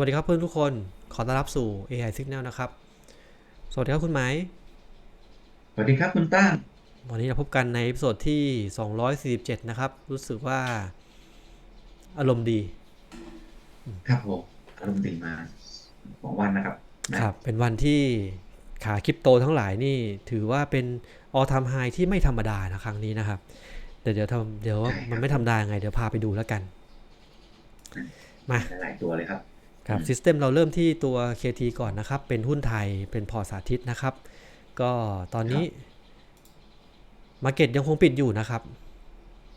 วัสดีครับเพื่อนทุกคน ขอต้อนรับสู่ AI Signal นะครับ สวัสดีครับคุณไหม สวัสดีครับคุณตั้ง วันนี้เราพบกันในเอพิโซดที่ 247 นะครับ รู้สึกว่าอารมณ์ดี ครับผม อารมณ์ดีมาสองวันนะครับนะครับ เป็นวันที่ขาคริปโตทั้งหลายนี่ถือว่าเป็นออท m มไฮที่ไม่ธรรมดานะครั้งนี้นะครับ เดี๋ยวเดี๋ยวทำเดี๋ยวมันไม่ธรรมดาไง เดี๋ยวพาไปดูแล้วกัน มาหลายตัวเลยครับ ครับอืมซิสเต็มเราเริ่มที่ตัว KT ก่อนนะครับ เป็นหุ้นไทยเป็นพอร์ตสาธิตนะครับ ก็ตอนนี้มาเก็ตยังคงปิดอยู่นะครับ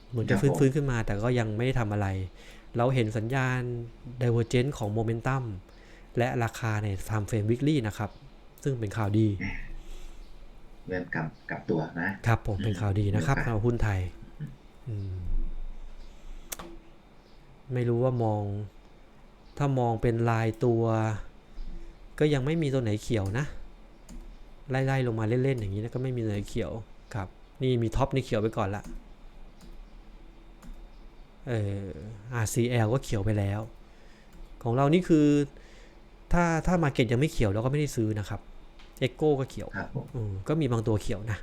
เหมือนจะฟื้นฟื้นขึ้นมา แต่ก็ยังไม่ได้ทำอะไร เราเห็นสัญญาณ Divergence ของ Momentum และราคาใน Time Frame Weekly นะครับ ซึ่งเป็นข่าวดีเริ่มกลับกลับตัวนะ ครับผมเป็นข่าวดีนะครับอืมสำหรับหุ้นไทยอืมไม่รู้ว่ามอง ถ้ามองเป็นลายตัว ก็ยังไม่มีตัวไหนเขียวนะ ไล่ๆลงมาเล่นๆอย่างนี้นะก็ไม่มีตัวไหนเขียวครับ นี่มีท็อปนี่เขียวไปก่อนละเออ RCL ก็เขียวไปแล้ว ของเรานี่คือ ถ้าถ้ามาเก็ตยังไม่เขียวเราก็ไม่ได้ซื้อนะครับ Echo ก็เขียวครับผมอืมก็มีบางตัวเขียวนะ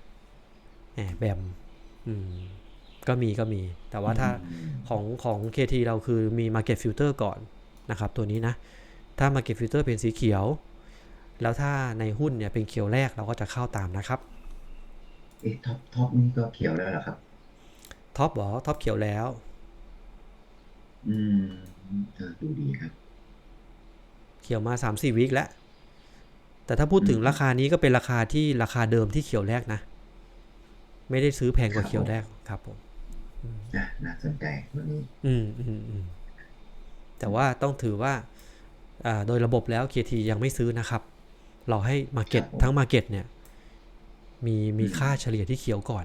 แหมแบมอืมก็มีก็มี แต่ว่าถ้าอืมของของ KT เราคือมี Market Filter ก่อน นะครับตัวนี้นะ ถ้า Market Filter เป็นสีเขียว แล้วถ้าในหุ้นเนี่ยเป็นเขียวแรกเราก็จะเข้าตามนะครับเอ๊ะท็อปท็อปนี่ก็เขียวแล้วเหรอครับท็อปบอท็อปเขียวแล้ว อืมเออดูดีครับ เขียวมา3 4วิคแล้วแต่ถ้าพูดถึงอืมราคานี้ก็เป็นราคาที่ราคาเดิมที่เขียวแรกนะ ไม่ได้ซื้อแพงกว่าครับเขียวแรกครับผมนะน่าสนใจวันนี้ อืมอืมอืม แต่ว่าต้องถือว่าอ่าโดยระบบแล้ว KT ยังไม่ซื้อนะครับ เราให้ Market ครับผมทั้ง Market เนี่ยมีมีอืมค่าเฉลี่ยที่เขียวก่อน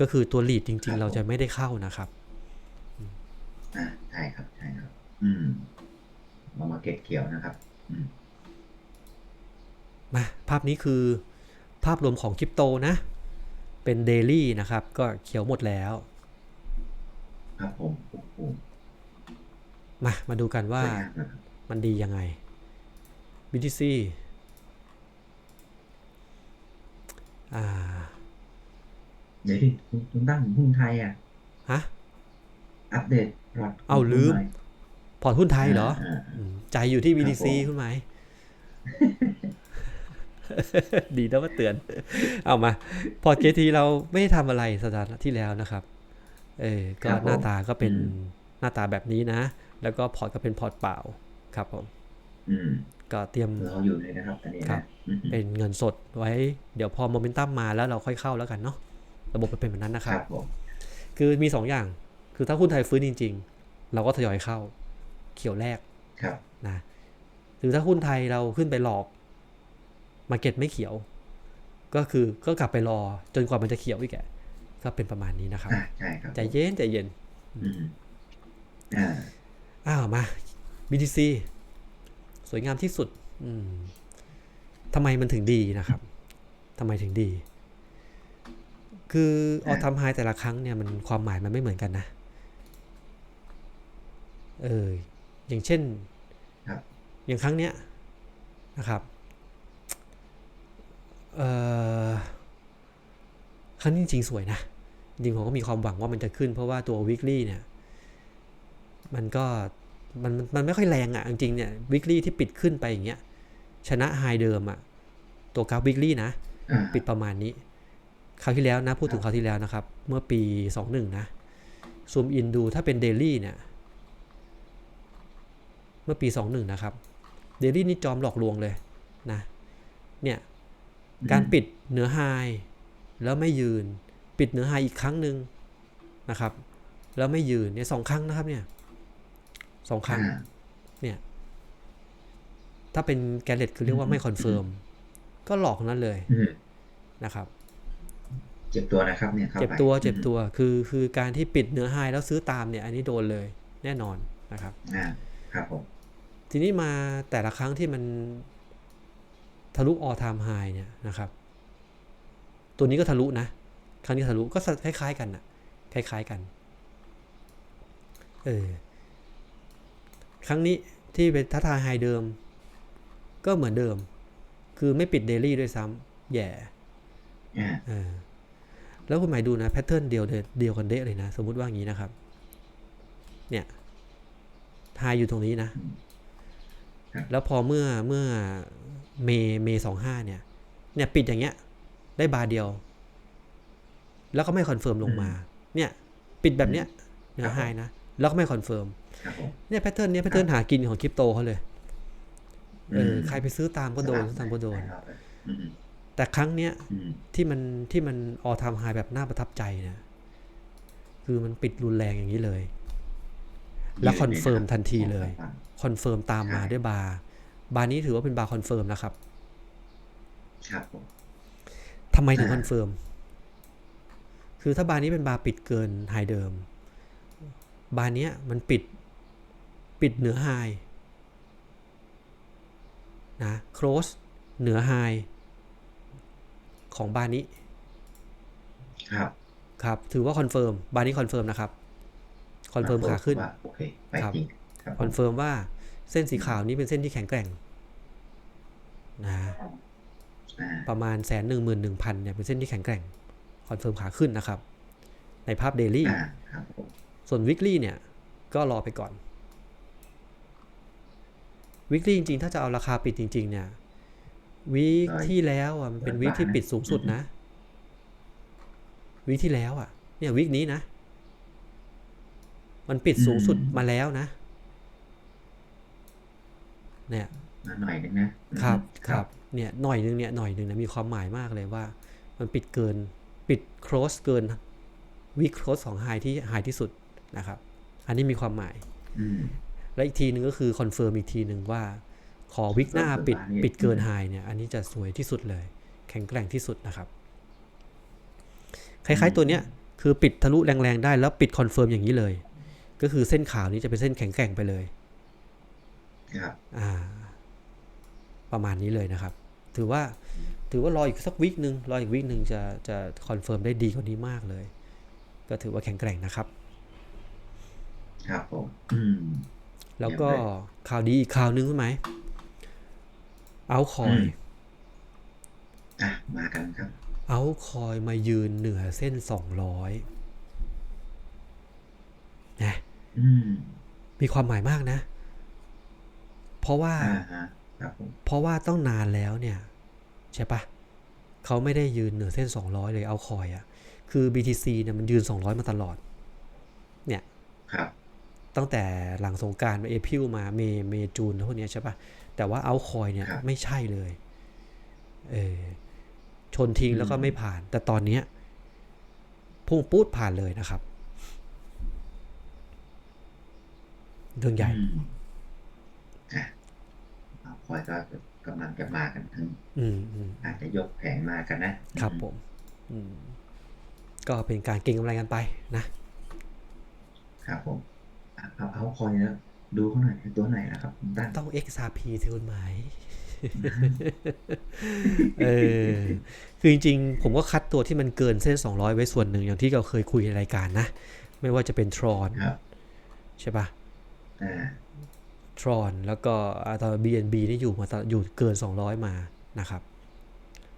ก็คือตัว lead จครัริงบๆเราผมจะไม่ได้เข้านะครับอ่าใช่ครับใช่ครับ อืมเรามาเก็ตเขียวนะครับอืมมาภาพนี้คือภาพรวมของคริปโตนะ เป็นเดลี่นะครับ ก็เขียวหมดแล้ว ครับผมโอ้โห มา มาดูกันว่าสวยงามนะครับมันดียังไง BTC อ่าเดี๋ยวดิคุณคุณตั้งหุ้นไทยอะ ฮะ อัปเดตพอร์ตเอาลืมหน่ยพอร์ตหุ้นไทยเหรอาาอืมใจอยู่ที่ BTC ผมคุณไหม ดีนะว่าเตือน เอามา พอร์ต KT เราไม่ได้ทำอะไรสัปดาห์ที่แล้วนะครับ เออก็ครับผมหน้าตาก็เป็นอืมหน้าตาแบบนี้นะ แล้วก็พอร์ตก็เป็นพอร์ตเปล่าครับผมอืมก็เตรียมเราอยู่เลยนะครับอันนี้ครันะบอืมเป็นเงินสดไว้ เดี๋ยวพอโมเมนตัมมาแล้วเราค่อยเข้าแล้วกันเนาะระบบมันเป็นแบบนั้นนะคครัรับบผมคือมีสองอย่าง คือถ้าหุ้นไทยฟื้นจริง ๆ เราก็ทยอยเข้า เขียวแรกครับนะหรือถ้าหุ้นไทยเราขึ้นไปหลอกมาเก็ตไม่เขียว ก็คือก็กลับไปรอจนกว่ามันจะเขียวอีกแกก็เป็นประมาณนี้นะครับอ่าใช่ครับใจเย็นใจเย็น อืมอ่าอ้าวมา BTC สวยงามที่สุดอืมทำไมมันถึงดีนะครับทำไมถึงดี คือออทำไฮแต่ละครั้งเนี่ยมันความหมายมันไม่เหมือนกันนะเอออย่างเช่นครับอย่างครั้งเนี้ยนะครับเอ่อครั้งนี้จริงๆสวยนะจริงๆผมก็มีความหวังว่ามันจะขึ้นเพราะว่าตัว weekly เนี่ย มันก็มันมันมันไม่ค่อยแรงอะ่ะ จริงๆเนี่ย weekly ที่ปิดขึ้นไปอย่างเงี้ยชนะไฮเดิมอะ่ะ ตัวกราฟ weekly นะอ่าปิดประมาณนี้คราวที่แล้วนะพูดถึงคราวที่แล้วนะครับ เมื่อปี 21 นะซูมอินดูถ้าเป็นเดลี่เนี่ย เมื่อปี 21 นะครับเดลี่นี่จอมหลอกลวงเลยนะ เนี่ย การปิดเหนือไฮแล้วไม่ยืน ปิดเหนือไฮอีกครั้งหนึ่งนะครับ แล้วไม่ยืนเนี่ยสองครั้งนะครับเนี่ย สองครั้งอ่าเนี่ย ถ้าเป็นแกลเลตคือเรียกว่าไม่คอนเฟิร์ม ก็หลอกทั้งนั้นเลยอืมนะครับ เจ็บตัวนะครับเนี่ยข้าไปเจ็บตัวเจ็บอืมตัวคือคือการที่ปิดเนื้อไฮแล้วซื้อตามเนี่ย อันนี้โดนเลยแน่นอนนะครับอ่าครับผมทีนี้มาแต่ละครั้งที่มันทะลุออทามไฮเนี่ยนะครับ ตัวนี้ก็ทะลุนะ ครั้งนี้ทะลุก็คล้ายๆกันนะคล้าย ๆกัน เออ ครั้งนี้ที่เป็นท้าทายไฮเดิม ก็เหมือนเดิม คือไม่ปิดเดลี่ด้วยซ้ำแย่อ่าเออแล้วคุณหมายดูนะแพทเทิร์นเดียวเดเดียวกันเดะเลยนะ สมมุติว่าอย่างนี้นะครับ เนี่ยไฮอยู่ตรงนี้นะ แล้วพอเมื่อเมื่อเมเมสองห้าเนี่ย เนี่ยปิดอย่างเงี้ย ได้บาร์เดียว แล้วก็ไม่คอนเฟิร์มลงมา เนี่ย ปิดแบบเนี้ยเนื้อไฮนะ แล้วก็ไม่คอนเฟิร์มครับผม เนี่ยแพทเทิร์นเนี้ยแพทเทิร์นหากินของคริปโตเขาเลยเออใครไปซื้อตามก็โดนซื้อตามก็โดนหลายรอบเลยอืมแต่ครั้งเนี้ยอืมที่มันที่มันออทามไฮแบบน่าประทับใจนะคือมันปิดรุนแรงอย่างนี้เลย แล้วคอนเฟิร์มทันทีเลยคอนเฟิร์มตามมาด้วยบาร์บาร์นี้ถือว่าเป็นบาร์คอนเฟิร์มนะครับครับผมทำไมถึงอ่าคอนเฟิร์มคือถ้าบาร์นี้เป็นบาร์ปิดเกินไฮเดิม บาร์เนี้ยมันปิด ปิดเหนือไฮนะ close เหนือไฮของบาร์นี้ ครับ ครับ ถือว่าคอนเฟิร์ม บาร์นี้คอนเฟิร์มนะครับ คอนเฟิร์มขาขึ้นว่าโอเคไปครับจริงครับคอนเฟิร์มว่าเส้นสีขาวนี้เป็นเส้นที่แข็งแกร่งนะอ่าประมาณแสนหนึ่งหมื่นหนึ่งพันเนี่ยเป็นเส้นที่แข็งแกร่ง คอนเฟิร์มขาขึ้นนะครับ ในภาพเดลี่อ่าครับผมส่วนวิกฤตเนี่ย ก็รอไปก่อน วิกฤตจริง ๆ ถ้าจะเอาราคาปิดจริง ๆ เนี่ยวีคที่แล้วอะมันเป็นวีคที่ปิดสูงสุดนะวีคที่แล้วอะ เนี่ยวีคนี้นะ มันปิดสูงสุดมาแล้วนะ เนี่ยมาหน่อยนึงนะครับครับเนี่ยหน่อยนึงเนี่ยหน่อยนึงนะมีความหมายมากเลยว่า มันปิดเกินปิด close เกินวีค close ของไฮที่ไฮที่สุดนะครับ อันนี้มีความหมายอืม และอีกทีหนึ่งก็คือคอนเฟิร์มอีกทีหนึ่งว่า ขอวิกหน้าปิด Confirm ปิดเกินอืมไฮเนี่ยอันนี้จะสวยที่สุดเลย แข็งแกร่งที่สุดนะครับ คล้ายๆตัวเนี้ยคือปิดทะลุแรงๆได้แล้วปิดคอนเฟิร์มอย่างนี้เลย ก็คือเส้นขาวนี้จะเป็นเส้นแข็งแกร่งไปเลยครับอ่า ประมาณนี้เลยนะครับ ถือว่าถือว่ารออีกสักวิกหนึ่งรออีกวิกหนึ่งจะจะคอนเฟิร์มได้ดีกว่านี้มากเลย ก็ถือว่าแข็งแกร่งนะครับ ครับผมอืม แล้วก็เยี่ยมเลยข่าวดีอีกข่าวหนึงใช่ไหมเอาคออืยมอะมากันครับ เอาคอยมายืนเหนือเส้นสองร้อยนะอืมมีความหมายมากนะ เพราะว่าอ่าฮะครับผมเพราะว่าต้องนานแล้วเนี่ย ใช่ปะเขาไม่ได้ยืนเหนือเส้น200เลยเอาคอยอะ่ะ คือ BTC เนี่ยมันยืน200มาตลอด เนี่ยครับ ตั้งแต่หลังสงกรารเอพิลมาเมเมจูนพวกเนี้ยใช่ปะแต่ว่าเอาคอยเนี่ยครับไม่ใช่เลยเออชนทิ้งแล้วก็ไม่ผ่าน แต่ตอนเนี้ยพุ่งปูดผ่านเลยนะครับ เรื่องใหญ่อืมอะเอาคอยก็กำลังจะมากันทั้งอืมอืมอาจจะยกแผงมากันนะ ครับผมอืมก็เป็นการเก็งกำไรกันไปนะ ครับผมอะ เอาเอาคอยแล้วดูเขาหน่อยคือตัวไหนนะครับคุณตั้นต้อง XRP ที่คุณหมายเออคือจริงๆ ผมก็คัดตัวที่มันเกินเส้น 200 ไว้ส่วนหนึ่งอย่างที่เราเคยคุยในรายการนะ ไม่ว่าจะเป็นทรอนครับใช่ปะอ่าทรอนแล้วก็อ่าตอน BNB นี่อยู่มาตลอดอยู่เกิน 200 มานะครับ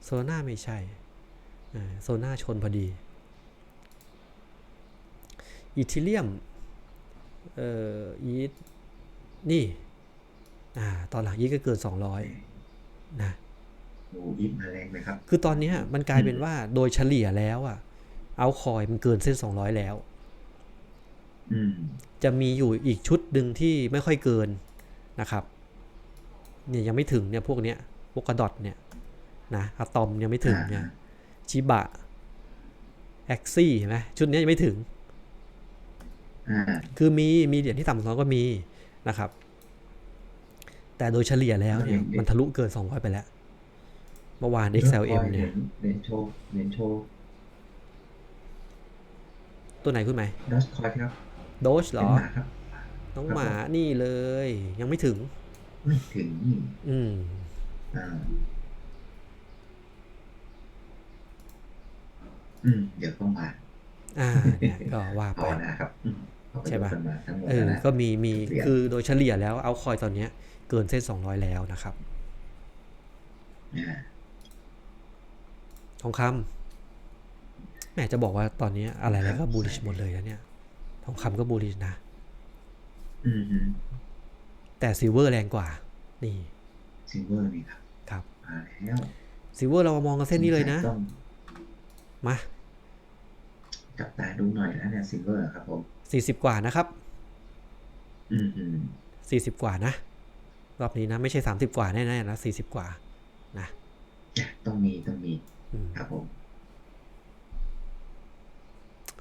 โซน่าไม่ใช่โซน่าชนพอดีอีทิเลียม เอ่ออีทนี่อ่าตอนหลังอีทก็เกิน 200 นะโอ้ยิบมาแรงเลยครับ คือตอนเนี้ยมันกลายเป็นว่าโดยเฉลี่ยแล้วอะเอาคอยมันเกินเส้น 200 แล้วอืมจะมีอยู่อีกชุดหนึ่งที่ไม่ค่อยเกินนะครับเนี่ยยังไม่ถึงเนี่ยพวกเนี้ยพวกกระดอทเนี่ยนะอะตอมยังไม่ถึงเนี่ยชิบะแอ็กซี่เห็นไหมชุดเนี้ยยังไม่ถึงอ่า คือมีมีเหรียญที่ต่ำกว่าก็มีนะครับ แต่โดยเฉลี่ยแล้วเนี่ยมันทะลุเกิน200ไปแล้ว เมื่อวาน XLM เนี่ยเหรียญโชว์เหรียญโชว์ตัวไหนคุณไหมดัชคอยครับโดชเหรอเป็นหมาครับน้องครับหมานี่เลย ยังไม่ถึง ไม่ถึงนี่อืมอ่าอืม เดี๋ยวก็มา อ่า เนี่ย ก็ว่าภาไปวนาครับอืมภเขาก็ ใช่ยกปะกันมาทั้งหมดเออนะก็มีมีเหรียญคือโดยเฉลี่ยแล้วเอาคอยตอนเนี้ย เกินเส้น200แล้วนะครับอ่าทองคำแหมจะบอกว่าตอนนี้อะไรอะไรก็บูลิชหมดเลยนะเนี่ย ทองคำก็บูลิชนะอืมฮึแต่ซิลเวอร์แรงกว่า นี่ซิลเวอร์นี่ครับ ครับมาแล้วซิลเวอร์เรามามองกันเส้นนี้เลยนะต้องมา จับตาดูหน่อยแล้วเนี่ยซิลเวอร์ครับผม 40 กว่านะครับอืมอืม40กว่านะ รอบนี้นะ ไม่ใช่30กว่าแน่ๆนะ40กว่านะอะต้องมีต้องมีอืมครับผม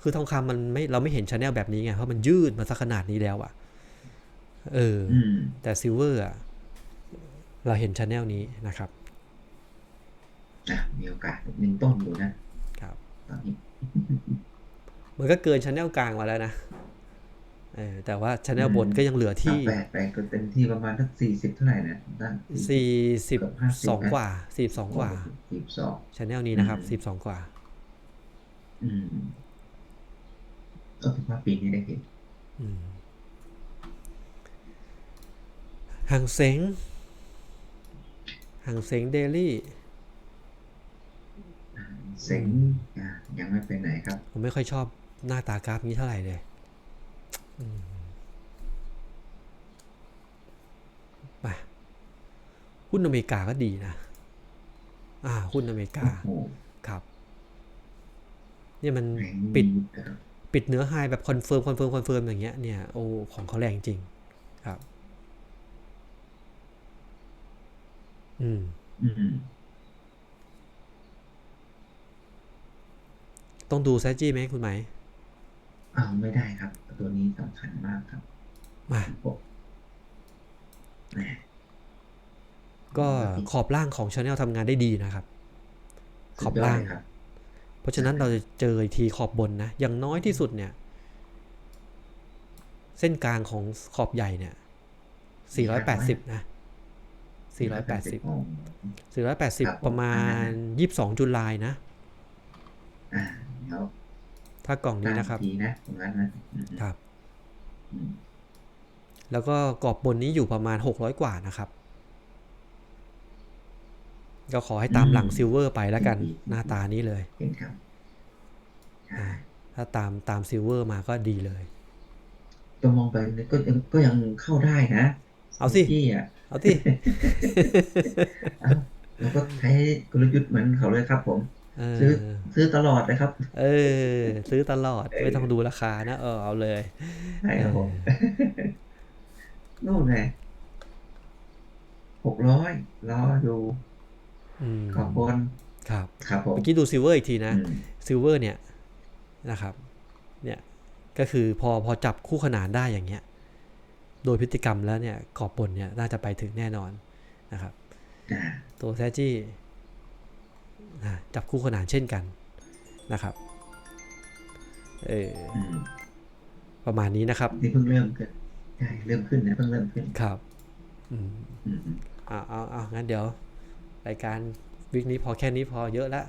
คือทองคำมันไม่เราไม่เห็นชาแนลแบบนี้ไงเพราะมันยืดมาสักขนาดนี้แล้วอะเออออืมแต่ซิลเวอร์อะเราเห็นชาแนลนี้นะครับอะมีโอกาสหนึ่งต้นอยู่นะครับ ตอนนี้ มันก็เกินชาแนลกลางมาแล้วนะ เออแต่ว่าชาแนลบนก็ยังเหลือที่แปดไปก็เต็มที่ประมาณสักสี่สิบเท่าไหร่นะด้าน42กว่า42กว่าสี่สิบสองชาแนลนี้นะครับอืม42กว่า อืมก็ถือว่าปีนี้ได้เห็นอืมห่างเซ็งห่างเซ็งเดลี่เซ็งอะยังไม่ไปไหนครับ ผมไม่ค่อยชอบหน้าตากราฟนี้เท่าไหร่เลย อืมมาหุ้นอเมริกาก็ดีนะ อ่า หุ้นอเมริกาโอ้โหครับ เนี่ยมันแรงปิดนะครับปิดเนื้อไฮแบบคอนเฟิร์มคอนเฟิร์มคอนเฟิร์มอย่างเงี้ยเนี่ยโอ้ของเขาแรงจริง ครับ อืมอืมต้องดูแซจี้ไหมคุณไหม อ้าวไม่ได้ครับ ตัวนี้สำคัญมากครับมาผมแหมก็ขอบล่างของชาแนลทำงานได้ดีนะครับ ขอบล่างสุดยดเยครับเพราะฉะนั้นเราจะเจออีกทีขอบบนนะ อย่างน้อยที่สุดเนี่ย เส้นกลางของขอบใหญ่เนี่ย 480 นะ 480โอ้480 ประมาณ 22 จุลายนะอ่าแล้ว ถ้ากล่องนี้นะครับตามทีนะตรงนั้นนะอืมครับอืมแล้วก็กรอบบนนี้อยู่ประมาณ600กว่านะครับ ก็ขอให้ตามหลังซิลเวอร์ไปแล้วกัน หน้าตานี้เลยเห็นครับใช่ถ้าตามตามซิลเวอร์มาก็ดีเลยก็มองไปก็ยังก็ยังเข้าได้นะ เอาสิที่อะเอาที่เอ้าเราก็ใช้กลยุทธ์เหมือนเขาเลยครับผมเอ ซื้ออซื้อตลอดเลยครับ เออ ซื้อตลอดไม่ต้องดูราคานะ เออเอาเลยใช่ครับผมนู่นไงหกร้อยรอดูอืมขอบบนครับ ครับผมเมื่อกี้ดูซิลเวอร์อีกทีนะอืมซิลเวอร์เนี่ยนะครับ เนี่ยก็คือพอพอจับคู่ขนานได้อย่างเงี้ย โดยพฤติกรรมแล้วเนี่ยขอบบนเนี่ยน่าจะไปถึงแน่นอนนะครับอ่าตัวแซจี้อ่า จับคู่ขนานเช่นกันนะครับเอออืมประมาณนี้นะครับนี่เพิ่งเริ่มขึ้นใช่เริ่มขึ้นนะเพิ่งเริ่มขึ้นครับอืมอืมอืมเอาเอาเอางั้นเดี๋ยวรายการวิกนี้พอแค่นี้พอเยอะแล้ว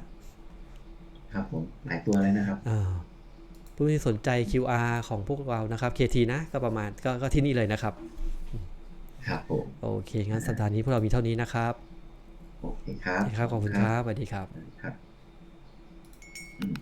ครับผมหลายตัวเลยนะครับอ่าผู้ที่สนใจ QR ของพวกเรานะครับ KT นะก็ประมาณก็ก็ที่นี่เลยนะครับ ครับผมโอเคงั้นสัปดาห์นี้พวกเรามีเท่านี้นะครับ โอเคครับ ครับ ขอบคุณครับสวัสดีครับครับอืม